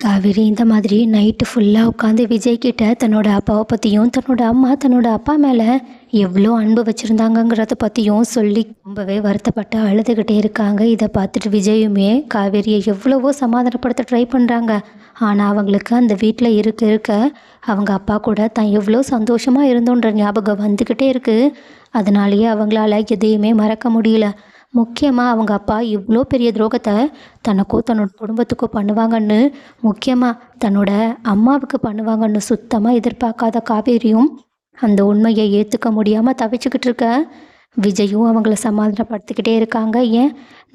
காவேரி இந்த மாதிரி நைட்டு ஃபுல்லாக உட்காந்து விஜய்கிட்ட தன்னோட அப்பாவை பற்றியும் தன்னோட அம்மா தன்னோட அப்பா மேலே எவ்வளோ அன்பு வச்சுருந்தாங்கங்கிறத பற்றியும் சொல்லி ரொம்பவே வருத்தப்பட்டு அழுதுகிட்டே இருக்காங்க. இதை பார்த்துட்டு விஜயுமே காவேரியை எவ்வளவோ சமாதானப்படுத்த ட்ரை பண்ணுறாங்க ஆனால் அவங்களுக்கு அந்த வீட்டில் இருக்க இருக்க அவங்க அப்பா கூட தான் எவ்வளோ சந்தோஷமாக இருந்தோன்ற ஞாபகம் வந்துக்கிட்டே இருக்குது அதனாலேயே அவங்களால எதையுமே மறக்க முடியல. முக்கியமாக அவங்க அப்பா இவ்வளோ பெரிய துரோகத்தை தனக்கோ தன்னோட குடும்பத்துக்கோ பண்ணுவாங்கன்னு முக்கியமாக தன்னோட அம்மாவுக்கு பண்ணுவாங்கன்னு சுத்தமாக எதிர்பார்க்காத காவேரியும் அந்த உண்மையை ஏற்றுக்க முடியாமல் தவிச்சுக்கிட்டு இருக்க. விஜயும் அவங்கள சமாதானப்படுத்திக்கிட்டே இருக்காங்க. ஏன்?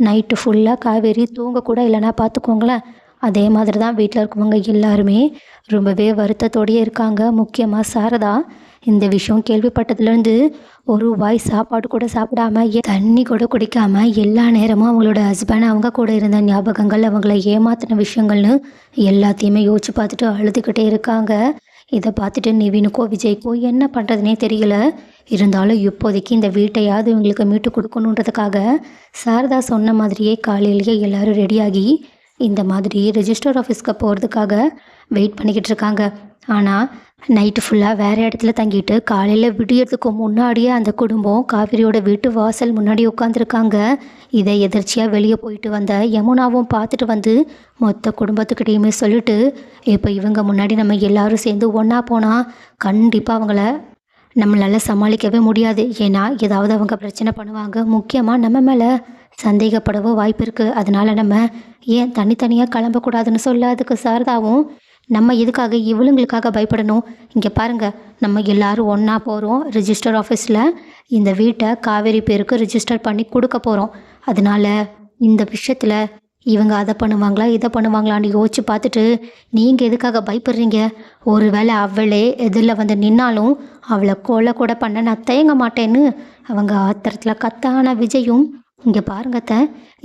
நைட்டு ஃபுல்லாக காவேரி தூங்கக்கூட இல்லைன்னா பார்த்துக்கோங்களேன். அதே மாதிரி தான் வீட்டில் இருக்கவங்க எல்லாருமே ரொம்பவே வருத்தத்தோடயே இருக்காங்க. முக்கியமாக சாரதா. இந்த விஷயம் கேள்விப்பட்டதுலேருந்து ஒரு வாய் சாப்பாடு கூட சாப்பிடாம தண்ணி கூட குடிக்காம எல்லா நேரமும் அவங்களோட ஹஸ்பண்ட் அவங்க கூட இருந்த ஞாபகங்கள் அவங்கள ஏமாத்தின விஷயங்கள்னு எல்லாத்தையுமே யோசிச்சு பார்த்துட்டு அழுதுகிட்டே இருக்காங்க. இதை பார்த்துட்டு நிவினுக்கோ விஜய்க்கோ என்ன பண்ணுறதுனே தெரியல. இருந்தாலும் இப்போதைக்கு இந்த வீட்டையாவது இவங்களுக்கு மீட்டு கொடுக்கணுன்றதுக்காக சாரதா சொன்ன மாதிரியே காலையிலேயே எல்லாரும் ரெடியாகி இந்த மாதிரி ரெஜிஸ்டர் ஆஃபீஸ்க்கு போகிறதுக்காக வெயிட் பண்ணிக்கிட்டு இருக்காங்க. ஆனால் நைட்டு ஃபுல்லாக வேறு இடத்துல தங்கிட்டு காலையில் விடியறதுக்கு முன்னாடியே அந்த குடும்பம் காவிரியோட வீட்டு வாசல் முன்னாடி உட்காந்துருக்காங்க இதை எதிர்ச்சியாக வெளியே போயிட்டு வந்த யமுனாவும் பார்த்துட்டு வந்து மொத்த குடும்பத்துக்கிட்டேயுமே சொல்லிட்டு இப்போ இவங்க முன்னாடி நம்ம எல்லாரும் சேர்ந்து ஒன்றா போனால் கண்டிப்பாக அவங்கள நம்மளால் சமாளிக்கவே முடியாது. ஏன்னா ஏதாவது அவங்க பிரச்சனை பண்ணுவாங்க. முக்கியமாக நம்ம மேலே சந்தேகப்படவோ வாய்ப்பு இருக்குது அதனால நம்ம ஏன் தனித்தனியாக கிளம்பக்கூடாதுன்னு சொல்ல? அதுக்கு சாரதாவும் நம்ம எதுக்காக இவளுங்களுக்காக பயப்படணும்? இங்கே பாருங்கள் நம்ம எல்லாரும் ஒன்றா போகிறோம் ரிஜிஸ்டர் ஆஃபீஸில் இந்த வீட்டை காவேரி பேருக்கு ரிஜிஸ்டர் பண்ணி கொடுக்க போகிறோம் அதனால இந்த விஷயத்தில் இவங்க அதை பண்ணுவாங்களா இதை பண்ணுவாங்களான்னு யோசிச்சு பார்த்துட்டு நீங்கள் எதுக்காக பயப்படுறீங்க? ஒருவேளை அவளே எதிரில் வந்து நின்னாலும் அவளை கொலை கூட பண்ண நான் தயங்க மாட்டேன்னு அவங்க ஆத்திரத்தில் கத்தான விஜயும் இங்கே பாருங்கத்த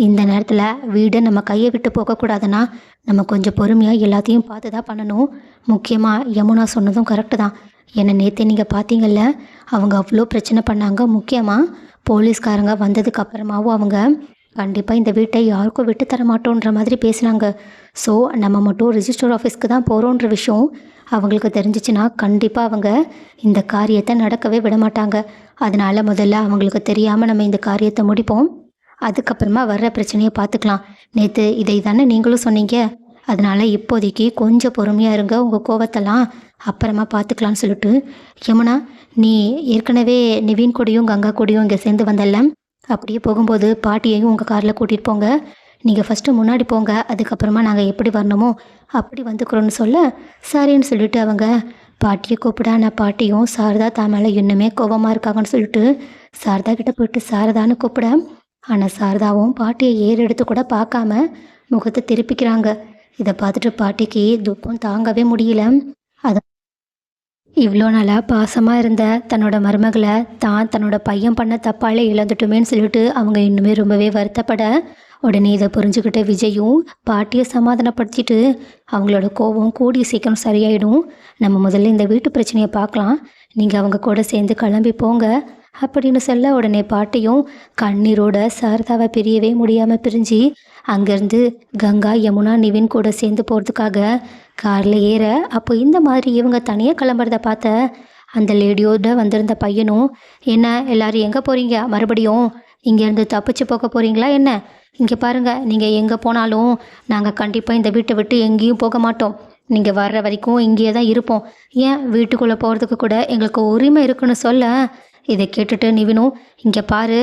இந்த நேரத்தில் வீடை நம்ம கையை விட்டு போகக்கூடாதுன்னா நம்ம கொஞ்சம் பொறுமையாக எல்லாத்தையும் பார்த்து தான் பண்ணணும். முக்கியமாக யமுனா சொன்னதும் கரெக்டு தான். என்னை நேற்று நீங்கள் பார்த்தீங்கல்ல அவங்க அவ்வளோ பிரச்சனை பண்ணாங்க. முக்கியமாக போலீஸ்காரங்க வந்ததுக்கு அப்புறமாவும் அவங்க கண்டிப்பாக இந்த வீட்டை யாருக்கும் விட்டு தர மாட்டோன்ற மாதிரி பேசுனாங்க. ஸோ நம்ம மட்டும் ரிஜிஸ்டர் ஆஃபீஸ்க்கு தான் போகிறோன்ற விஷயம் அவங்களுக்கு தெரிஞ்சிச்சுன்னா கண்டிப்பாக அவங்க இந்த காரியத்தை நடக்கவே விட மாட்டாங்க. அதனால் முதல்ல அவங்களுக்கு தெரியாமல் நம்ம இந்த காரியத்தை முடிப்போம். அதுக்கப்புறமா வர்ற பிரச்சனையை பார்த்துக்கலாம். நேற்று இதை தானே நீங்களும் சொன்னீங்க. அதனால இப்போதைக்கு கொஞ்சம் பொறுமையாக இருங்க. உங்கள் கோவத்தெல்லாம் அப்புறமா பார்த்துக்கலான்னு சொல்லிட்டு. யமுனா நீ ஏற்கனவே நிவின் கூடயும் கங்கா கூடயும் இங்கே சேர்ந்து வந்தல்ல? அப்படியே போகும்போது பாட்டியையும் உங்கள் காரில் கூட்டிகிட்டு போங்க. நீங்கள் ஃபஸ்ட்டு முன்னாடி போங்க. அதுக்கப்புறமா நாங்கள் எப்படி வரணுமோ அப்படி வந்துக்கிறோன்னு சொல்ல சரின்னு சொல்லிட்டு அவங்க பாட்டியை கூப்பிட. நான் பாட்டியும் சாரதா தான் மேலே இன்னுமே கோபமாக இருக்காங்கன்னு சொல்லிட்டு சாரதா கிட்டே போயிட்டு சாரதான்னு கூப்பிட. ஆனால் சாரதாவும் பாட்டியை ஏறெடுத்து கூட பார்க்காம முகத்தை திருப்பிக்கிறாங்க. இதை பார்த்துட்டு பாட்டிக்கு துக்கம் தாங்கவே முடியல. அது இவ்வளோ நாளாக பாசமாக இருந்த தன்னோட மருமகளை தான் தன்னோட பையன் பண்ண தப்பாலே இழந்துட்டுமேன்னு சொல்லிட்டு அவங்க இன்னுமே ரொம்பவே வருத்தப்பட உடனே இதை புரிஞ்சுக்கிட்ட விஜயும் பாட்டியை சமாதானப்படுத்திட்டு அவங்களோட கோபம் கூடிய சீக்கிரம் சரியாயிடும். நம்ம முதல்ல இந்த வீட்டு பிரச்சனையை பார்க்கலாம். நீங்கள் அவங்க கூட சேர்ந்து கிளம்பி போங்க. அப்படின்னு சொல்ல உடனே பாட்டியும் கண்ணீரோட சாரதாவை பிரியவே முடியாமல் பிரிஞ்சு அங்கேருந்து கங்கா யமுனா நிவின் கூட சேர்ந்து போகிறதுக்காக காரில் ஏற அப்போ இந்த மாதிரி இவங்க தனியாக கிளம்புறத பார்த்த அந்த லேடியோட வந்திருந்த பையனும் என்ன எல்லாரும் எங்கே போகிறீங்க மறுபடியும் இங்கேருந்து தப்பிச்சு போக போகிறீங்களா என்ன? இங்கே பாருங்கள் நீங்கள் எங்கே போனாலும் நாங்கள் கண்டிப்பாக இந்த வீட்டை விட்டு எங்கேயும் போக மாட்டோம். நீங்கள் வர்ற வரைக்கும் இங்கேயே தான் இருப்போம். ஏன் வீட்டுக்குள்ளே போகிறதுக்கு கூட எங்களுக்கு உரிமை இருக்குன்னு சொல்ல இதை கேட்டுட்டு நிவினும் இங்கே பாரு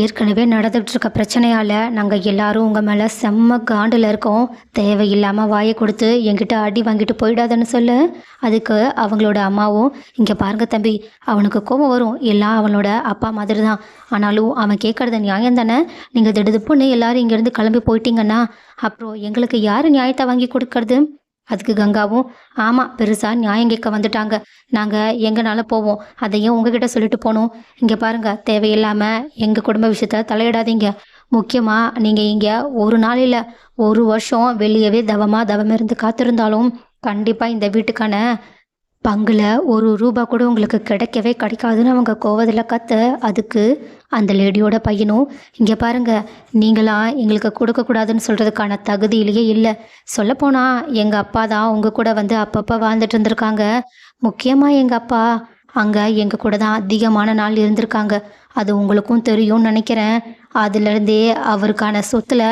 ஏற்கனவே நடந்துகிட்ருக்க பிரச்சனையால் நாங்கள் எல்லாரும் உங்கள் மேலே செம்ம காண்டில் இருக்கோம். தேவையில்லாமல் வாயை கொடுத்து என்கிட்ட அடி வாங்கிட்டு போயிடாதன்னு சொல்லு. அதுக்கு அவங்களோட அம்மாவும் இங்கே பாருங்க தம்பி அவனுக்கு கோபம் வரும். எல்லாம் அவனோட அப்பா மாதிரி தான் ஆனாலும் அவன் கேட்குறது நியாயம் தானே? நீங்கள் திடுதுப்புன்னு எல்லாரும் இங்கேருந்து கிளம்பி போயிட்டீங்கன்னா அப்புறம் எங்களுக்கு யார் நியாயத்தை வாங்கி கொடுக்கறது? அதுக்கு கங்காவும் ஆமாம் பெருசாக நியாயம் கேட்க வந்துட்டாங்க. நாங்கள் எங்கனால போவோம். அதையும் உங்ககிட்ட சொல்லிட்டு போகணும் இங்கே பாருங்கள் தேவையில்லாமல் எங்கள் குடும்ப விஷயத்த தலையிடாதீங்க. முக்கியமாக நீங்கள் இங்கே ஒரு நாள் இல்லை ஒரு வருஷம் வெளியவே தவமாக தவம் இருந்து காத்திருந்தாலும் கண்டிப்பாக இந்த வீட்டுக்கான பங்குல ஒரு ரூபா கூட உங்களுக்கு கிடைக்கவே கிடைக்காதுன்னு அவங்க கோவத்தில் கத்த அதுக்கு அந்த லேடியோட பையனும் இங்கே பாருங்கள் நீங்களாம் எங்களுக்கு கொடுக்கக்கூடாதுன்னு சொல்கிறதுக்கான தகுதியிலேயே இல்லை. சொல்லப்போனால் எங்கள் அப்பா தான் உங்கள் கூட வந்து அப்பப்போ வாழ்ந்துட்டு இருந்திருக்காங்க. முக்கியமாக எங்கள் அப்பா அங்கே எங்கள் கூட தான் அதிகமான நாள் இருந்திருக்காங்க. அது உங்களுக்கும் தெரியும்னு நினைக்கிறேன். அதுலேருந்தே அவருக்கான சொத்தில்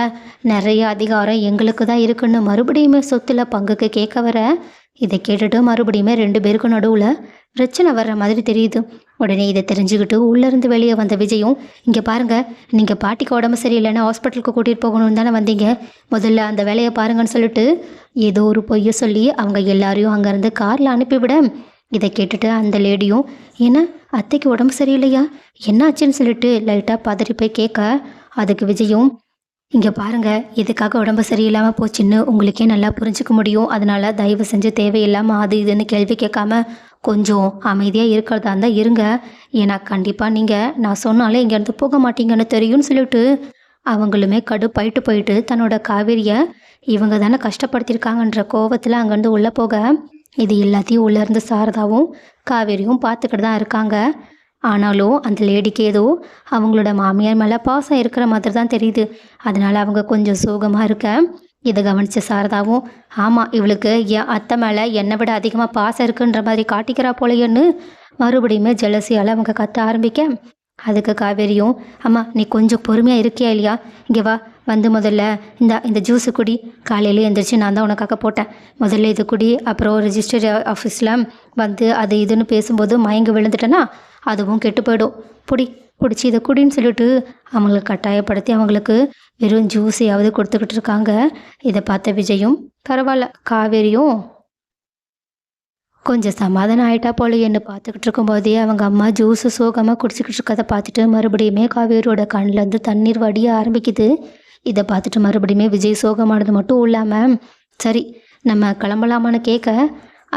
நிறைய அதிகாரம் எங்களுக்கு தான் இருக்குன்னு மறுபடியுமே சொத்தில் பங்குக்கு கேட்க வர இதை கேட்டுட்டு மறுபடியுமே ரெண்டு பேருக்கும் நடுவில் பிரச்சனை வர்ற மாதிரி தெரியுது. உடனே இதை தெரிஞ்சுக்கிட்டு உள்ளேருந்து வெளியே வந்த விஜயும் இங்கே பாருங்கள் நீங்கள் பாட்டிக்கு உடம்பு சரியில்லைன்னா ஹாஸ்பிட்டலுக்கு கூட்டிகிட்டு போகணும்னு தானே வந்தீங்க. முதல்ல அந்த வேலையை பாருங்கன்னு சொல்லிட்டு ஏதோ ஒரு பொய்யை சொல்லி அவங்க எல்லாரையும் அங்கேருந்து காரில் அனுப்பிவிட. இதை கேட்டுட்டு அந்த லேடியும் ஏன்னா அத்தைக்கு உடம்பு சரியில்லையா? என்னாச்சுன்னு சொல்லிட்டு லைட்டாக பதறி போய் கேட்க. அதுக்கு விஜயும் இங்கே பாருங்கள் எதுக்காக உடம்பு சரியில்லாமல் போச்சுன்னு உங்களுக்கே நல்லா புரிஞ்சுக்க முடியும். அதனால் தயவு செஞ்சு தேவையில்லாமல் அது இதுன்னு கேள்வி கேட்காம கொஞ்சம் அமைதியாக இருக்கிறதா இருந்தால் இருங்க. ஏன்னா கண்டிப்பாக நீங்கள் நான் சொன்னாலே இங்கேருந்து போக மாட்டீங்கன்னு தெரியும்னு சொல்லிட்டு அவங்களுமே கடுப்பாயிட்டு போயிட்டு தன்னோட காவேரியை இவங்க தானே கஷ்டப்படுத்தியிருக்காங்கன்ற கோவத்தில் அங்கேருந்து உள்ளே போக இது எல்லாத்தையும் உள்ளேருந்து சாரதாவும் காவேரியும் பார்த்துக்கிட்டு தான் இருக்காங்க. ஆனாலும் அந்த லேடிக்கு ஏதோ அவங்களோட மாமியார் மேலே பாசம் இருக்கிற மாதிரி தான் தெரியுது. அதனால் அவங்க கொஞ்சம் சோகமாக இருக்க இதை கவனித்த சாரதாவும் ஆமாம் இவளுக்கு என் அத்தை மேலே என்னை விட அதிகமாக பாசம் இருக்குன்ற மாதிரி காட்டிக்கிறா போலையன்னு மறுபடியுமே ஜெலசியால் அவங்க கத்த ஆரம்பிக்க அதுக்கு காவேரியும் அம்மா நீ கொஞ்சம் பொறுமையாக இருக்கியா இல்லையா? இங்கே வா வந்து முதல்ல இந்த இந்த ஜூஸு குடி. காலையில் எழுந்திரிச்சு நான் தான் உனக்காக போட்டேன். முதல்ல இது குடி அப்புறம் ரிஜிஸ்டர் ஆஃபீஸில் வந்து அது இதுன்னு பேசும்போது மயங்கி விழுந்துட்டேன்னா அதுவும் கெட்டு போயிடும். பிடி பிடிச்சி இதை குடின்னு சொல்லிட்டு அவங்களை கட்டாயப்படுத்தி அவங்களுக்கு வெறும் ஜூஸையாவது கொடுத்துக்கிட்டு இருக்காங்க. இதை பார்த்த விஜயும் பரவாயில்ல காவேரியும் கொஞ்சம் சமாதானம் ஆயிட்டா போல என்ன பார்த்துக்கிட்டு இருக்கும்போதே அவங்க அம்மா ஜூஸு சோகமாக குடிச்சிக்கிட்டு இருக்கதை பார்த்துட்டு மறுபடியுமே காவேரியோட கண்ணிலேருந்து தண்ணீர் வடிய ஆரம்பிக்குது. இதை பார்த்துட்டு மறுபடியுமே விஜய் சோகமானது மட்டும் இல்லாமல் சரி நம்ம கிளம்பலாமான்னு கேட்க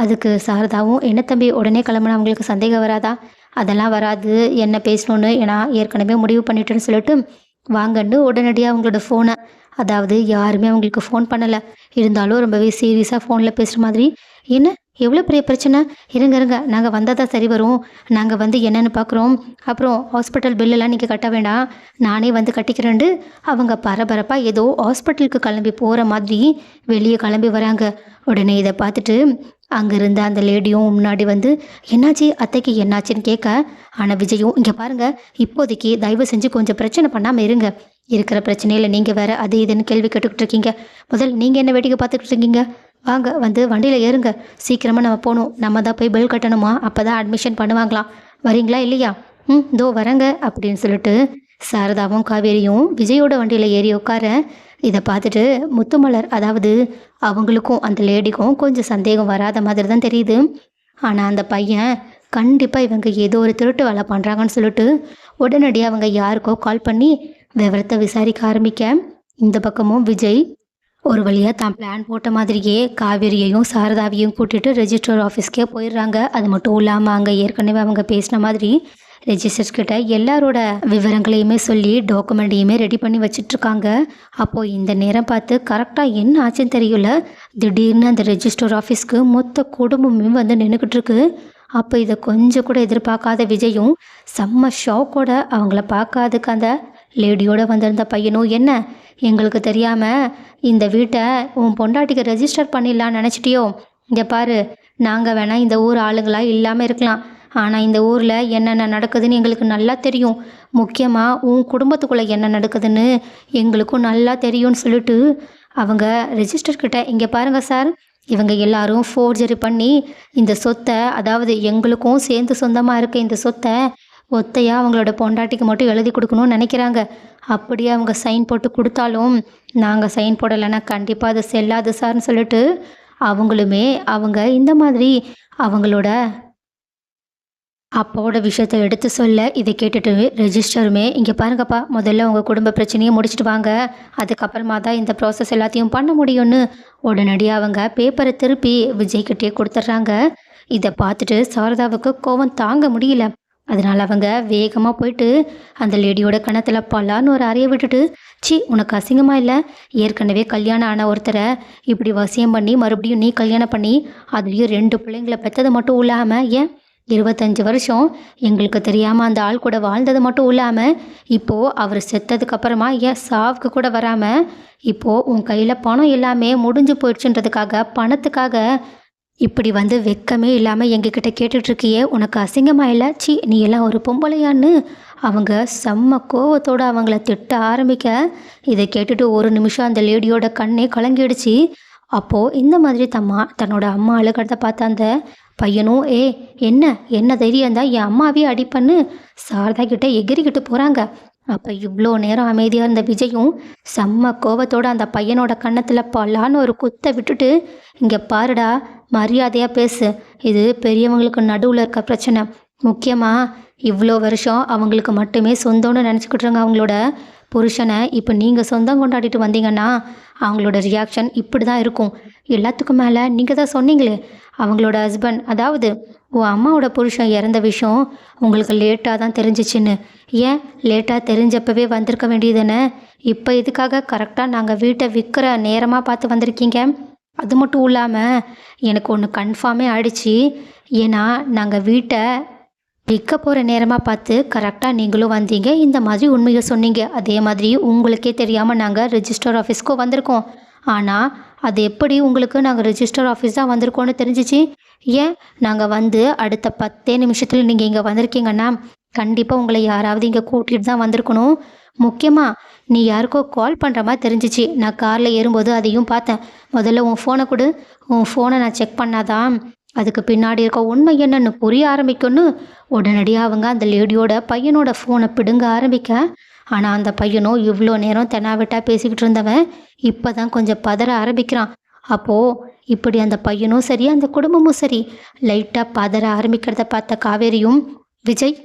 அதுக்கு சாரதாவும் என்ன தம்பி உடனே கிளம்புனா அவங்களுக்கு சந்தேகம் வராதா? அதெல்லாம் வராது என்ன பேசணுன்னு ஏன்னா ஏற்கனவே முடிவு பண்ணிட்டேன்னு சொல்லிட்டு வாங்கன்னு உடனடியாக அவங்களோட ஃபோனை அதாவது யாருமே அவங்களுக்கு ஃபோன் பண்ணலை. இருந்தாலும் ரொம்பவே சீரியஸாக ஃபோனில் பேசுகிற மாதிரி என்ன எவ்வளோ பெரிய பிரச்சனை? இருங்க இருங்க நாங்கள் வந்தால் தான் சரி வரும். நாங்கள் வந்து என்னென்னு பார்க்குறோம் அப்புறம் ஹாஸ்பிட்டல் பில்லெல்லாம் நீங்கள் கட்ட வேண்டாம். நானே வந்து கட்டிக்கிறேன்ட்டு அவங்க பரபரப்பாக ஏதோ ஹாஸ்பிட்டலுக்கு கிளம்பி போகிற மாதிரி வெளியே கிளம்பி வராங்க. உடனே இதை பார்த்துட்டு அங்கேருந்த அந்த லேடியும் முன்னாடி வந்து என்னாச்சு? அத்தைக்கு என்னாச்சுன்னு கேட்க ஆனால் விஜயும் இங்கே பாருங்கள் இப்போதைக்கு தயவு செஞ்சு கொஞ்சம் பிரச்சனை பண்ணாமல் இருங்க. இருக்கிற பிரச்சனையில் நீங்கள் வேற அது இதுன்னு கேள்வி கேட்டுக்கிட்டு இருக்கீங்க. முதல் நீங்கள் என்ன வேடிக்கை பார்த்துக்கிட்டு இருக்கீங்க? வாங்க வந்து வண்டியில் ஏறுங்க. சீக்கிரமாக நம்ம போகணும். நம்ம தான் போய் பில் கட்டணுமா? அப்போ தான் அட்மிஷன் பண்ணுவாங்களாம். வரீங்களா இல்லையா? ம் இதோ வரேங்க அப்படின்னு சொல்லிட்டு சாரதாவும் காவேரியும் விஜயோட வண்டியில் ஏறி உட்கார இதை பார்த்துட்டு முத்துமலர் அதாவது அவங்களுக்கும் அந்த லேடிக்கும் கொஞ்சம் சந்தேகம் வராத மாதிரி தான் தெரியுது. ஆனால் அந்த பையன் கண்டிப்பாக இவங்க ஏதோ ஒரு திருட்டு வேலை பண்ணுறாங்கன்னு சொல்லிட்டு உடனடியாக அவங்க யாருக்கோ கால் பண்ணி விவரத்தை விசாரிக்க ஆரம்பிக்க. இந்த பக்கமும் விஜய் ஒரு வழியாக தான் பிளான் போட்ட மாதிரியே காவேரியையும் சாரதாவையும் கூட்டிட்டு ரெஜிஸ்டர் ஆஃபீஸ்க்கே போயிடுறாங்க. அது மட்டும் இல்லாமல் அங்கே ஏற்கனவே அவங்க பேசின மாதிரி ரெஜிஸ்டர்ஸ் கிட்ட எல்லாரோட விவரங்களையுமே சொல்லி டாக்குமெண்ட்டையுமே ரெடி பண்ணி வச்சிட்ருக்காங்க. அப்போது இந்த நேரம் பார்த்து கரெக்டாக என்ன ஆச்சுன்னு தெரியல. திடீர்னு அந்த ரெஜிஸ்டர் ஆஃபீஸ்க்கு மொத்த குடும்பமே வந்து நின்றுக்கிட்டு இருக்கு அப்போ இதை கொஞ்சம் கூட எதிர்பார்க்காத விஜயும் செம்ம ஷாக்கோட அவங்கள பார்க்காதுக்கு அந்த லேடியோட வந்திருந்த பையனும் என்ன? எங்களுக்கு தெரியாமல் இந்த வீட்டை உன் பொண்டாட்டிக்கு ரெஜிஸ்டர் பண்ணிடலான்னு நினச்சிட்டியோ? இங்கே பாரு நாங்கள் வேணால் இந்த ஊர் ஆளுங்களாக இல்லாமல் இருக்கலாம். ஆனால் இந்த ஊரில் என்னென்ன நடக்குதுன்னு எங்களுக்கு நல்லா தெரியும். முக்கியமாக உன் குடும்பத்துக்குள்ளே என்ன நடக்குதுன்னு எங்களுக்கும் நல்லா தெரியும்னு சொல்லிட்டு அவங்க ரெஜிஸ்டர் கிட்ட இங்கே பாருங்கள் சார் இவங்க எல்லாரும் ஃபோர்ஜரி பண்ணி இந்த சொத்தை அதாவது எங்களுக்கும் சேர்ந்து சொந்தமாக இருக்க இந்த சொத்தை ஒத்தையாக அவங்களோட பொண்டாட்டிக்கு மட்டும் எழுதி கொடுக்கணும்னு நினைக்கிறாங்க. அப்படியே அவங்க சைன் போட்டு கொடுத்தாலும் நாங்கள் சைன் போடலைன்னா கண்டிப்பாக அது செல்லாது சார்னு சொல்லிட்டு அவங்களுமே அவங்க இந்த மாதிரி அவங்களோட அப்பாவோட விஷயத்தை எடுத்து சொல்ல இதை கேட்டுட்டு ரெஜிஸ்டருமே இங்கே பாருங்கப்பா முதல்ல உங்கள் குடும்ப பிரச்சனையை முடிச்சுட்டு வாங்க. அதுக்கப்புறமா தான் இந்த ப்ராசஸ் எல்லாத்தையும் பண்ண முடியும்னு உடனடியாக அவங்க பேப்பரை திருப்பி விஜய்கிட்டே கொடுத்துட்றாங்க. இதை பார்த்துட்டு சாரதாவுக்கு கோவம் தாங்க முடியல. அதனால் அவங்க வேகமாக போயிட்டு அந்த லேடியோட கணத்தில் பலான்னு ஒரு அறையை விட்டுட்டு சி உனக்கு அசிங்கமாக இல்லை? ஏற்கனவே கல்யாணம் ஆன ஒருத்தரை இப்படி வசியம் பண்ணி மறுபடியும் நீ கல்யாணம் பண்ணி அதுலேயும் ரெண்டு பிள்ளைங்களை பெற்றது மட்டும் இல்லாமல் ஏன் இருபத்தஞ்சி வருஷம் எங்களுக்கு தெரியாமல் அந்த ஆள் கூட வாழ்ந்தது மட்டும் இல்லாமல் இப்போது அவர் செத்ததுக்கப்புறமா ஏன் சாவுக்கு கூட வராமல் இப்போது உன் கையில் பணம் எல்லாமே முடிஞ்சு போயிடுச்சுன்றதுக்காக பணத்துக்காக இப்படி வந்து வெக்கமே இல்லாமல் எங்ககிட்ட கேட்டுட்ருக்கியே உனக்கு அசிங்கமாக இல்லை? சி நீ எல்லாம் ஒரு பொம்பளையான்னு அவங்க செம்ம கோவத்தோடு அவங்கள திட்ட ஆரம்பிக்க இதை கேட்டுட்டு ஒரு நிமிஷம் அந்த லேடியோட கண்ணே கலங்கிடுச்சு. அப்போது இந்த மாதிரி தம்மா தன்னோட அம்மா அழுகிறத பார்த்த அந்த பையனும் ஏ என்ன? என்ன தைரியம் தான் என் அம்மாவே அடிப்பண்ணு சாரதா கிட்ட எகிரிக்கிட்டு போகிறாங்க அப்போ இவ்வளோ நேரம் அமைதியாக இருந்த விஜயும் செம்ம கோபத்தோடு அந்த பையனோட கன்னத்தில் பல்லான்னு ஒரு குத்தை விட்டுட்டு இங்கே பாருடா மரியாதையாக பேசு. இது பெரியவங்களுக்கு நடுவில் இருக்க பிரச்சனை. முக்கியமாக இவ்வளோ வருஷம் அவங்களுக்கு மட்டுமே சொந்தம்னு நினச்சிக்கிட்டுருங்க அவங்களோட புருஷனை இப்போ நீங்கள் சொந்தம் கொண்டாடிட்டு வந்தீங்கன்னா அவங்களோட ரியாக்ஷன் இப்படி தான் இருக்கும். எல்லாத்துக்கும் மேலே நீங்கள் தான் சொன்னீங்களே அவங்களோட ஹஸ்பண்ட் அதாவது உன் அம்மாவோட புருஷன் இறந்த விஷயம் உங்களுக்கு லேட்டாக தான் தெரிஞ்சிச்சின்னு. ஏன்? லேட்டாக தெரிஞ்சப்பவே வந்திருக்க வேண்டியதுன்னு. இப்போ இதுக்காக கரெக்டாக நாங்கள் வீட்டை விற்கிற நேரமாக பார்த்து வந்திருக்கீங்க? அது மட்டும் இல்லாமல் எனக்கு ஒன்று கன்ஃபார்மே ஆயிடுச்சு. ஏன்னா நாங்கள் வீட்டை விற்க போகிற நேரமாக பார்த்து கரெக்டாக நீங்களும் வந்தீங்க. இந்த மாதிரி உண்மையை சொன்னீங்க. அதே மாதிரி உங்களுக்கே தெரியாமல் நாங்கள் ரிஜிஸ்டர் ஆஃபீஸ்க்கு வந்திருக்கோம். ஆனால் அது எப்படி உங்களுக்கு நாங்கள் ரிஜிஸ்டர் ஆஃபீஸ் தான் வந்திருக்கோன்னு தெரிஞ்சிச்சு? ஏன்? நாங்கள் வந்து அடுத்த பத்தே நிமிஷத்தில் நீங்கள் இங்கே வந்திருக்கீங்கன்னா கண்டிப்பாக உங்களை யாராவது இங்கே கூட்டிகிட்டு தான் வந்திருக்கணும். முக்கியமாக நீ யாருக்கோ கால் பண்ணுற மாதிரி தெரிஞ்சிச்சு. நான் காரில் ஏறும்போது அதையும் பார்த்தேன். முதல்ல உன் ஃபோனை கொடு. உன் ஃபோனை நான் செக் பண்ணாதான் அதுக்கு பின்னாடி இருக்க உண்மை என்னன்னு புரிய ஆரம்பிக்கும்னு உடனடியாக அவங்க அந்த லேடியோட பையனோட ஃபோனை பிடுங்க ஆரம்பிக்க. ஆனால் அந்த பையனும் இவ்வளோ நேரம் தெனாவிட்டா பேசிக்கிட்டு இருந்தவன் இப்போ தான் கொஞ்சம் பதற ஆரம்பிக்கிறான். அப்போது இப்படி அந்த பையனும் சரி அந்த குடும்பமும் சரி லைட்டாக பதற ஆரம்பிக்கிறத பார்த்த காவேரியும் விஜய்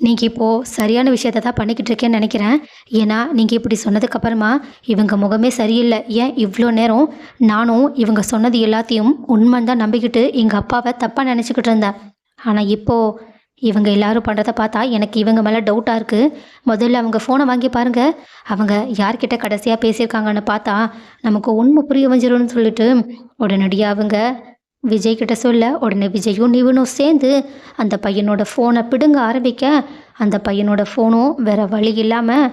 நீங்கள் இப்போது சரியான விஷயத்த தான் பண்ணிக்கிட்டு இருக்கேன்னு நினைக்கிறேன். ஏன்னா நீங்கள் இப்படி சொன்னதுக்கப்புறமா இவங்க முகமே சரியில்லை. ஏன் இவ்வளோ நேரம் நானும் இவங்க சொன்னது எல்லாத்தையும் உண்மைன்னு தான் நம்பிக்கிட்டு எங்கள் அப்பாவை தப்பாக நினச்சிக்கிட்டு இருந்தேன். ஆனால் இப்போது இவங்க எல்லாரும் பண்ணுறத பார்த்தா எனக்கு இவங்க மேலே டவுட்டாக இருக்குது முதல்ல அவங்க ஃபோனை வாங்கி பாருங்கள் அவங்க யார்கிட்ட கடைசியாக பேசியிருக்காங்கன்னு பார்த்தா நமக்கு உண்மை புரிய வஞ்சிரும்னு சொல்லிட்டு உடனடியாக அவங்க விஜய் கிட்ட சொல்ல உடனே விஜயும் நிவனும் சேர்ந்து அந்த பையனோட ஃபோனை பிடுங்க ஆரம்பிக்க அந்த பையனோட ஃபோனும் வேற வழி இல்லாமல்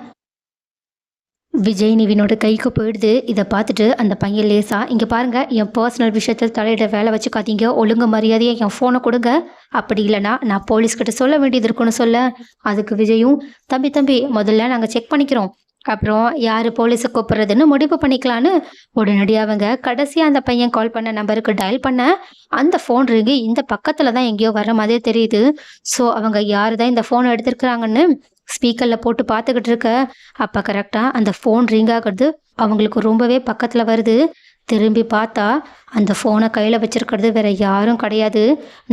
விஜய் நிவினோட கைக்கு போயிடுது. இதை பார்த்துட்டு அந்த பையன் லேசா இங்கே பாருங்க என் பர்சனல் விஷயத்தில் தலையிட வேலை வச்சுக்காதீங்க ஒழுங்கு மரியாதையாக என் ஃபோனை கொடுங்க. அப்படி இல்லைனா நான் போலீஸ்கிட்ட சொல்ல வேண்டியது இருக்குன்னு சொல்ல. அதுக்கு விஜயும் தம்பி தம்பி முதல்ல நாங்கள் செக் பண்ணிக்கிறோம். அப்புறம் யார் போலீஸை கூப்பிட்றதுன்னு முடிவு பண்ணிக்கலான்னு உடனடியாக அவங்க கடைசியாக அந்த பையன் கால் பண்ண நம்பருக்கு டயல் பண்ண அந்த ஃபோன் ரிங்கு இந்த பக்கத்தில் தான் எங்கேயோ வர மாதிரி தெரியுது. ஸோ அவங்க யார் தான் இந்த ஃபோனை எடுத்திருக்கிறாங்கன்னு ஸ்பீக்கரில் போட்டு பார்த்துக்கிட்டு இருக்க. அப்போ கரெக்டாக அந்த ஃபோன் ரிங் ஆகிறது அவங்களுக்கு ரொம்பவே பக்கத்தில் வருது. திரும்பி பார்த்தா அந்த ஃபோனை கையில் வச்சுருக்கிறது வேற யாரும் கிடையாது.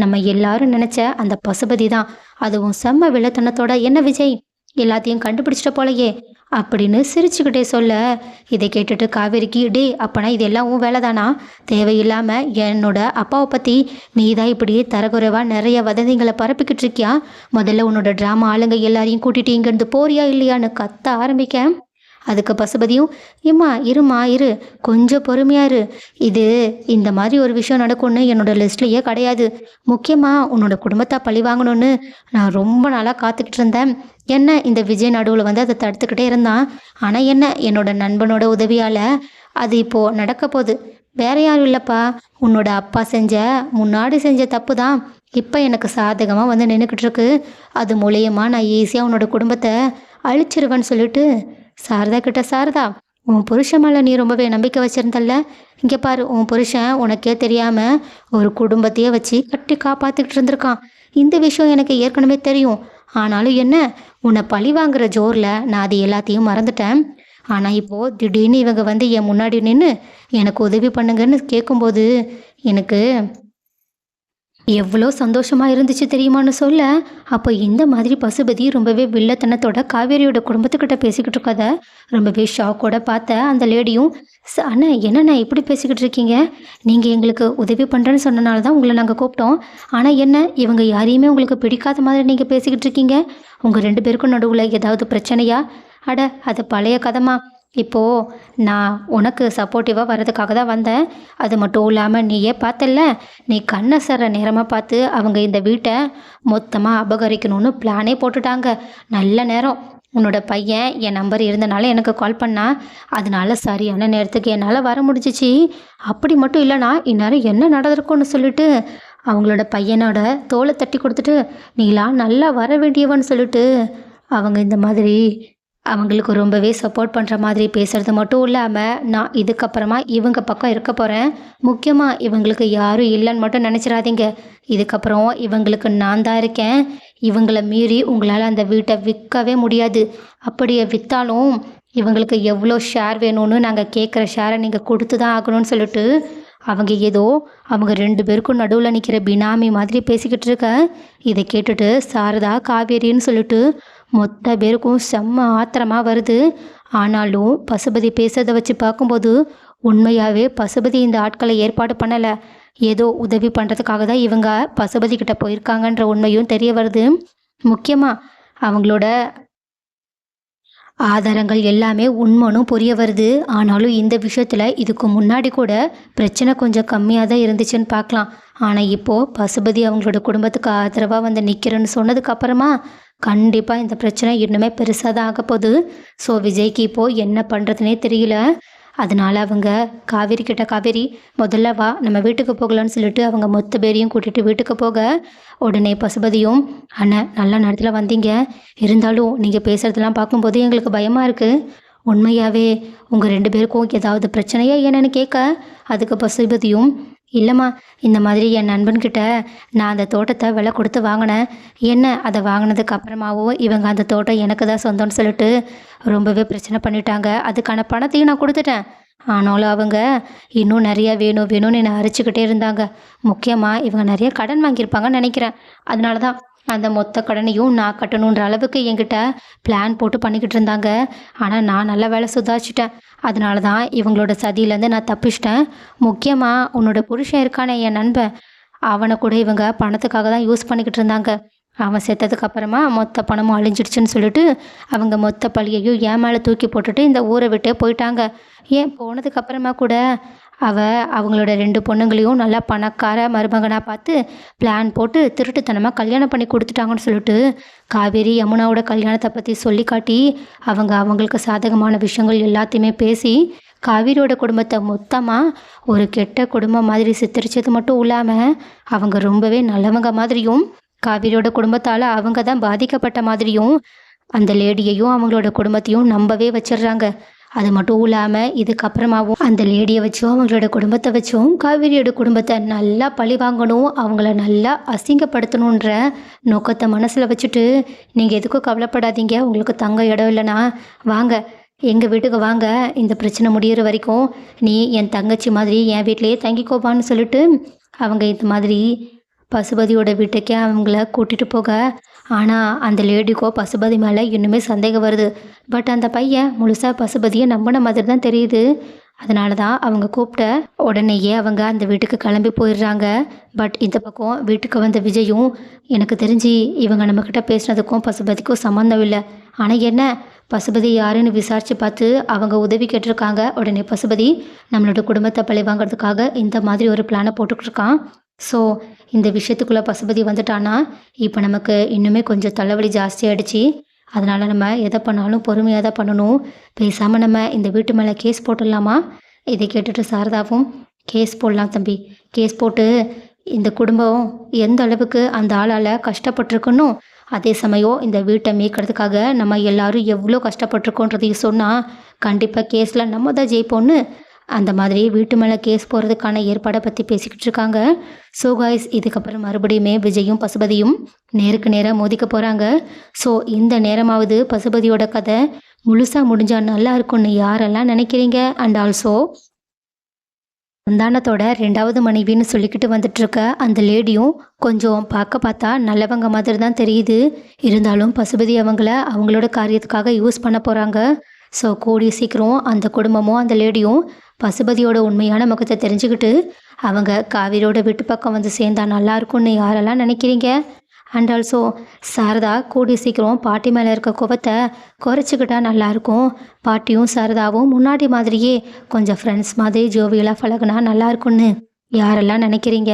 நம்ம எல்லாரும் நினச்ச அந்த பசுபதி தான். அதுவும் செம்ம வில்லத்தனத்தோட என்ன விஜய் எல்லாத்தையும் கண்டுபிடிச்சிட்ட போலயே. அப்படின்னு சிரிச்சுக்கிட்டே சொல்ல இதை கேட்டுட்டு காவேரிக்கு டே அப்பனா இதெல்லாம் உன் வேலை தானா தேவையில்லாமல் என்னோட அப்பாவை பற்றி நீ தான் இப்படி தரக்குறைவாக நிறைய வதந்திங்களை பரப்பிக்கிட்டு இருக்கியா? முதல்ல உன்னோட ட்ராமா ஆளுங்க எல்லாரையும் கூட்டிகிட்டு இங்கேருந்து போறியா இல்லையான்னு கத்த ஆரம்பிக்க. அதுக்கு பசுபதியும் இம்மா இருமா இரு. கொஞ்சம் பொறுமையா இரு. இது இந்த மாதிரி ஒரு விஷயம் நடக்கும்னு என்னோட லிஸ்ட்லேயே கிடையாது. முக்கியமாக உன்னோட குடும்பத்தை பழி வாங்கணும்னு நான் ரொம்ப நாளாக காத்துக்கிட்டு இருந்தேன். என்ன இந்த விஜய் நடுவில் வந்து அதை தடுத்துக்கிட்டே இருந்தான்? ஆனால் என்ன என்னோட நண்பனோட உதவியால் அது இப்போது நடக்க போகுது. வேற யாரும் இல்லைப்பா. உன்னோட அப்பா செஞ்ச முன்னாடி செஞ்ச தப்பு தான். இப்போ எனக்கு சாதகமாக வந்து நின்றுக்கிட்டு இருக்கு. அது மூலியமாக நான் ஈஸியாக உன்னோட குடும்பத்தை அழிச்சிருவேன்னு சொல்லிட்டு சாரதா கிட்ட சாரதா உன் புருஷன் மேலே நீ ரொம்பவே நம்பிக்கை வச்சிருந்தல்ல? இங்கே பாரு உன் புருஷன் உனக்கே தெரியாமல் ஒரு குடும்பத்தையே வச்சு கட்டி காப்பாற்றிக்கிட்டு இருந்திருக்கான். இந்த விஷயம் எனக்கு ஏற்கனவே தெரியும். ஆனாலும் என்ன உன்னை பழி வாங்குற ஜோரில் நான் அது எல்லாத்தையும் மறந்துட்டேன். ஆனால் இப்போது திடீர்னு இவங்க வந்து என் முன்னாடி நின்று எனக்கு உதவி பண்ணுங்கன்னு கேட்கும்போது எனக்கு எவ்வளோ சந்தோஷமா இருந்துச்சு தெரியுமான்னு சொல்ல? அப்போ இந்த மாதிரி பசுபதி ரொம்பவே வில்லத்தனத்தோட காவேரியோட குடும்பத்துக்கிட்ட பேசிக்கிட்டு இருக்கத ரொம்பவே ஷாக்கோட பார்த்த அந்த லேடியும் அண்ணா என்னண்ணா எப்படி பேசிக்கிட்டு இருக்கீங்க? நீங்கள் எங்களுக்கு உதவி பண்ணுறேன்னு சொன்னனால தான் உங்களை நாங்கள் கூப்பிட்டோம். ஆனால் என்ன இவங்க யாரையுமே உங்களுக்கு பிடிக்காத மாதிரி நீங்கள் பேசிக்கிட்டு இருக்கீங்க? உங்கள் ரெண்டு பேருக்கும் நடுவில் ஏதாவது பிரச்சனையா? அட அது பழைய கதமா இப்போது நான் உனக்கு சப்போர்ட்டிவாக வர்றதுக்காக தான் வந்தேன். அது மட்டும் இல்லாமல் நீயே பார்த்தல்ல நீ கண்ணை சர நேரமாக பார்த்து அவங்க இந்த வீட்டை மொத்தமாக அபகரிக்கணும்னு பிளானே போட்டுட்டாங்க. நல்ல நேரம். உன்னோட பையன் என் நம்பர் இருந்தனால எனக்கு கால் பண்ணா. அதனால சரியான நேரத்துக்கு என்னால் வர முடிஞ்சிச்சு. அப்படி மட்டும் இல்லைனா இந்நேரம் என்ன நடந்திருக்கும்னு சொல்லிட்டு அவங்களோட பையனோட தோலை தட்டி கொடுத்துட்டு நீலாம் நல்லா வர வேண்டியவன்னு சொல்லிட்டு அவங்க இந்த மாதிரி அவங்களுக்கு ரொம்பவே சப்போர்ட் பண்ணுற மாதிரி பேசுகிறது மட்டும் இல்லாமல் நான் இதுக்கப்புறமா இவங்க பக்கம் இருக்க போகிறேன் முக்கியமாக இவங்களுக்கு யாரும் இல்லைன்னு மட்டும் நினச்சிடாதீங்க. இதுக்கப்புறம் இவங்களுக்கு நான் தான் இருக்கேன். இவங்களை மீறி உங்களால் அந்த வீட்டை விற்கவே முடியாது. அப்படியே விற்றாலும் இவங்களுக்கு எவ்வளோ ஷேர் வேணும்னு நாங்கள் கேட்குற ஷேரை நீங்கள் கொடுத்து தான் ஆகணும்னு சொல்லிட்டு அவங்க ஏதோ அவங்க ரெண்டு பேருக்கும் நடுவில் நிற்கிற பினாமி மாதிரி பேசிக்கிட்டு இருக்க. இதை கேட்டுட்டு சாரதா காவேரின்னு சொல்லிட்டு மொத்த பேருக்கும் செம்ம ஆத்திரமாக வருது. ஆனாலும் பசுபதி பேசுறதை வச்சு பார்க்கும்போது உண்மையாகவே பசுபதி இந்த ஆட்களை ஏற்பாடு பண்ணலை. ஏதோ உதவி பண்ணுறதுக்காக தான் இவங்க பசுபதி கிட்ட போயிருக்காங்கன்ற உண்மையும் தெரிய வருது. முக்கியமாக அவங்களோட ஆதாரங்கள் எல்லாமே உண்மனும் புரிய வருது. ஆனாலும் இந்த விஷயத்தில் இதுக்கு முன்னாடி கூட பிரச்சனை கொஞ்சம் கம்மியாக தான் இருந்துச்சுன்னு பார்க்கலாம். ஆனால் இப்போது பசுபதி அவங்களோட குடும்பத்துக்கு ஆதரவாக வந்து நிற்கிறேன்னு சொன்னதுக்கு அப்புறமா கண்டிப்பாக இந்த பிரச்சனை இன்னுமே பெருசாக தான் ஆக போகுது. ஸோ விஜய்க்கு இப்போது என்ன பண்ணுறதுனே தெரியல. அதனால அவங்க காவேரி கிட்ட காவேரி முதல்ல வா நம்ம வீட்டுக்கு போகலான்னு சொல்லிட்டு அவங்க மொத்த பேரையும் கூட்டிகிட்டு வீட்டுக்கு போக. உடனே பசுபதியும் அண்ணன் நல்ல நேரத்தில் வந்தீங்க. இருந்தாலும் நீங்கள் பேசுகிறதெல்லாம் பார்க்கும்போது எங்களுக்கு பயமாக இருக்குது உண்மையாகவே உங்கள் ரெண்டு பேருக்கும் ஏதாவது பிரச்சனையா என்னன்னு கேட்க. அதுக்கு பசுபதியும் இல்லைம்மா இந்த மாதிரி என் நண்பன்கிட்ட நான் அந்த தோட்டத்தை விலை கொடுத்து வாங்கினேன். என்ன அதை வாங்கினதுக்கு அப்புறமாவோ இவங்க அந்த தோட்டம் எனக்கு தான் சொந்தம்னு சொல்லிட்டு ரொம்பவே பிரச்சனை பண்ணிட்டாங்க. அதுக்கான பணத்தையும் நான் கொடுத்துட்டேன். ஆனாலும் அவங்க இன்னும் நிறையா வேணும் வேணும்னு என்னை அரைச்சிக்கிட்டே இருந்தாங்க. முக்கியமாக இவங்க நிறைய கடன் வாங்கியிருப்பாங்கன்னு நினைக்கிறேன். அதனால தான் அந்த மொத்த கடனையும் நான் கட்டணுன்ற அளவுக்கு என்கிட்ட பிளான் போட்டு பண்ணிக்கிட்டு இருந்தாங்க. ஆனால் நான் நல்ல வேலை சுதாச்சிட்டேன் அதனால தான் இவங்களோட சதியிலேருந்து நான் தப்பிச்சிட்டேன். முக்கியமாக உன்னோட புருஷன் இருக்கானே என் நண்பன். அவனை கூட இவங்க பணத்துக்காக தான் யூஸ் பண்ணிக்கிட்டு இருந்தாங்க. அவன் செத்ததுக்கு அப்புறமா மொத்த பணமும் அழிஞ்சிடுச்சுன்னு சொல்லிட்டு அவங்க மொத்த பழியையும் ஏன் மேலே தூக்கி போட்டுட்டு இந்த ஊரை விட்டே போயிட்டாங்க. ஏன் போனதுக்கப்புறமா கூட அவ அவங்களோட ரெண்டு பொண்ணுங்களையும் நல்லா பணக்கார மருமகனாக பார்த்து பிளான் போட்டு திருட்டுத்தனமாக கல்யாணம் பண்ணி கொடுத்துட்டாங்கன்னு சொல்லிட்டு காவேரி யமுனாவோட கல்யாணத்தை பற்றி சொல்லி காட்டி அவங்க அவங்களுக்கு சாதகமான விஷயங்கள் எல்லாத்தையுமே பேசி காவேரியோட குடும்பத்தை மொத்தமாக ஒரு கெட்ட குடும்பம் மாதிரி சித்தரிச்சது மட்டும் இல்லாமல் அவங்க ரொம்பவே நல்லவங்க மாதிரியும் காவேரியோட குடும்பத்தால் அவங்க தான் பாதிக்கப்பட்ட மாதிரியும் அந்த லேடியையும் அவங்களோட குடும்பத்தையும் நம்பவே வச்சிடுறாங்க. அது மட்டும் இல்லாமல் இதுக்கப்புறமாவும் அந்த லேடியை வச்சும் அவங்களோட குடும்பத்தை வச்சும் காவேரியோட குடும்பத்தை நல்லா பழி வாங்கணும் அவங்கள நல்லா அசிங்கப்படுத்தணுன்ற நோக்கத்தை மனசில் வச்சுட்டு நீங்கள் எதுக்கும் கவலைப்படாதீங்க உங்களுக்கு தங்க இடம் இல்லைன்னா வாங்க. எங்கள் வீட்டுக்கு வாங்க. இந்த பிரச்சனை முடிகிற வரைக்கும் நீ என் தங்கச்சி மாதிரி என் வீட்டிலேயே தங்கிக்கோப்பான்னு சொல்லிட்டு அவங்க இந்த மாதிரி பசுபதியோட வீட்டுக்கே அவங்கள கூட்டிகிட்டு போக ஆனால் அந்த லேடிக்கோ பசுபதி மேலே இன்னுமே சந்தேகம் வருது. பட் அந்த பையன் முழுசாக பசுபதியை நம்பின மாதிரி தான் தெரியுது. அதனால தான் அவங்க கூப்பிட்ட உடனேயே அவங்க அந்த வீட்டுக்கு கிளம்பி போயிடுறாங்க. பட் இந்த பக்கம் வீட்டுக்கு வந்த விஜயும் எனக்கு தெரிஞ்சு இவங்க நம்மக்கிட்ட பேசுனதுக்கும் பசுபதிக்கும் சம்மந்தம் இல்லை. ஆனால் என்ன பசுபதி யாருன்னு விசாரித்து பார்த்து அவங்க உதவி கேட்டிருக்காங்க. உடனே பசுபதி நம்மளோட குடும்பத்தை பழி வாங்கிறதுக்காக இந்த மாதிரி ஒரு பிளானை போட்டுக்கிட்டு இருக்கான். ஸோ இந்த விஷயத்துக்குள்ளே பசுபதி வந்துட்டான்னா இப்போ நமக்கு இன்னுமே கொஞ்சம் தலைவலி ஜாஸ்தியாகிடுச்சு அதனால் நம்ம எதை பண்ணாலும் பொறுமையாக தான் பண்ணணும். பேசாமல் நம்ம இந்த வீட்டு மேலே கேஸ் போட்டுடலாமா? இதை கேட்டுட்டு சாரதாவும் கேஸ் போடலாம் தம்பி. கேஸ் போட்டு இந்த குடும்பம் எந்த அளவுக்கு அந்த ஆளால் கஷ்டப்பட்டிருக்குன்னு அதே சமயம் இந்த வீட்டை மீட்கிறதுக்காக நம்ம எல்லாரும் எவ்வளோ கஷ்டப்பட்டிருக்கோன்றதையும் சொன்னால் கண்டிப்பாக கேஸில் நம்ம தான் ஜெயிப்போம்னு அந்த மாதிரி வீட்டு மேலே கேஸ் போகிறதுக்கான ஏற்பாடை பற்றி பேசிக்கிட்டு இருக்காங்க. ஸோ காய்ஸ் இதுக்கப்புறம் மறுபடியுமே விஜயும் பசுபதியும் நேருக்கு நேராக மோதிக்க போகிறாங்க ஸோ இந்த நேரமாவது பசுபதியோட கதை முழுசாக முடிஞ்சால் நல்லா இருக்கும்னு யாரெல்லாம் நினைக்கிறீங்க? அண்ட் ஆல்சோ சந்தானத்தோட ரெண்டாவது மனைவின்னு சொல்லிக்கிட்டு வந்துட்டுருக்க அந்த லேடியும் கொஞ்சம் பார்க்க பார்த்தா நல்லவங்க மாதிரி தான் தெரியுது. இருந்தாலும் பசுபதி அவங்கள அவங்களோட காரியத்துக்காக யூஸ் பண்ண போகிறாங்க ஸோ கூடிய சீக்கிரம் அந்த குடும்பமும் அந்த லேடியும் பசுபதியோட உண்மையான முகத்தை தெரிஞ்சுக்கிட்டு அவங்க காவிரியோட வீட்டு பக்கம் வந்து சேர்ந்தா நல்லா இருக்கும்னு யாரெல்லாம் நினைக்கிறீங்க? அண்ட் ஆல்சோ சாரதா கூடி சீக்கிரம் பாட்டி மேலே இருக்க குவத்தை குறைச்சிக்கிட்டா நல்லாயிருக்கும் பாட்டியும் சாரதாவும் முன்னாடி மாதிரியே கொஞ்சம் ஃப்ரெண்ட்ஸ் மாதிரி ஜோவியலாக பழகுனா நல்லாயிருக்குன்னு யாரெல்லாம் நினைக்கிறீங்க?